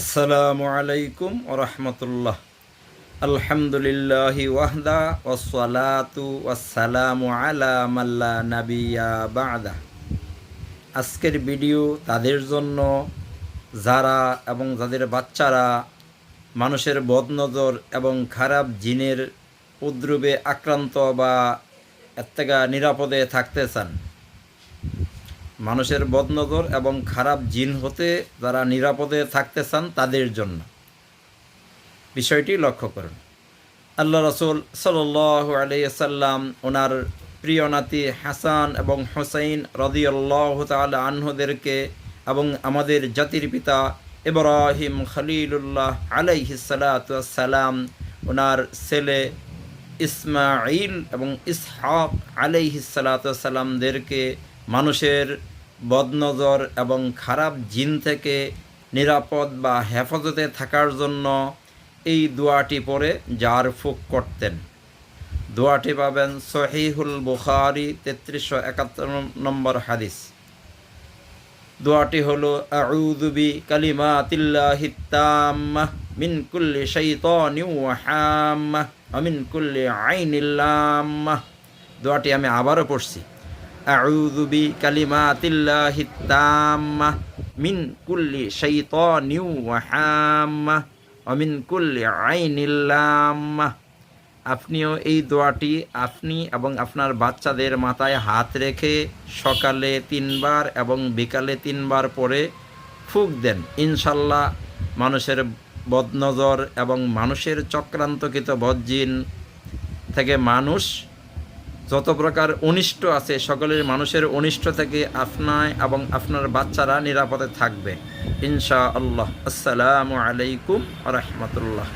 আসসালামু আলাইকুম ওরহমতুল্লাহ আলহামদুলিল্লাহ ওয়াহদা ওসলাতু ওয়াসালামু আলা মাল্লা নাবিয়া বাদা। আজকের ভিডিও তাদের জন্য, যারা এবং যাদের বাচ্চারা মানুষের বদনজর এবং খারাপ জিনের উদ্রবে আক্রান্ত বা এর নিরাপদে থাকতে চান মানুষের বদনজর এবং খারাপ জিন হতে যারা নিরাপদে থাকতে চান তাদের জন্য। বিষয়টি লক্ষ্য করুন। আল্লাহ রসুল সাল আলাইসাল্লাম ওনার প্রিয় নাতি হাসান এবং হোসাইন রদিয়াল্লাহ তাল আনহুদেরকে এবং আমাদের জাতির পিতা ইব্রাহিম খলিলুল্লাহ আলাইহিসালাম ওনার ছেলে ইসমাইল এবং ইসহাক আলাইহিসালাতামদেরকে মানুষের বদনজর এবং খারাপ জিন থেকে নিরাপদ বা হেফাজতে থাকার জন্য এই দোয়াটি পরে জার ফুক করতেন। দোয়াটি পাবেন সহিহুল বুখারি, তেত্রিশশো একাত্তর নম্বর হাদিস। দোয়াটি হলো আউদুবি কালিমাতিল্লাহি তাম্মাহ মিন কুল্লি শাইতানিন ওয়া হাম্মাহ ওয়া মিন কুল্লি আইনিল লাম্মাহ। দোয়াটি আমি আবারও পড়ছি। কালিমাতিল্লাহি তাম্মাহ মিন কুল্লি শাইতানিন ওয়া হাম্মাহ ওয়া মিন কুল্লি আইনিল লাম্মাহ আপনিও এই দোয়াটি আপনি এবং আপনার বাচ্চাদের মাথায় হাত রেখে সকালে তিনবার এবং বিকালে তিনবার পরে ফুক দেন। ইনশাল্লাহ মানুষের বদনজর এবং মানুষের চক্রান্তকৃত বজ্জিন থেকে মানুষ যত প্রকার অনিষ্ট আছে, সকলের মানুষের অনিষ্ট থেকে আপনায় এবং আপনার বাচ্চারা নিরাপদে থাকবে। ইনশা আল্লাহ আসসালামু আলাইকুম রহমতুল্লাহ।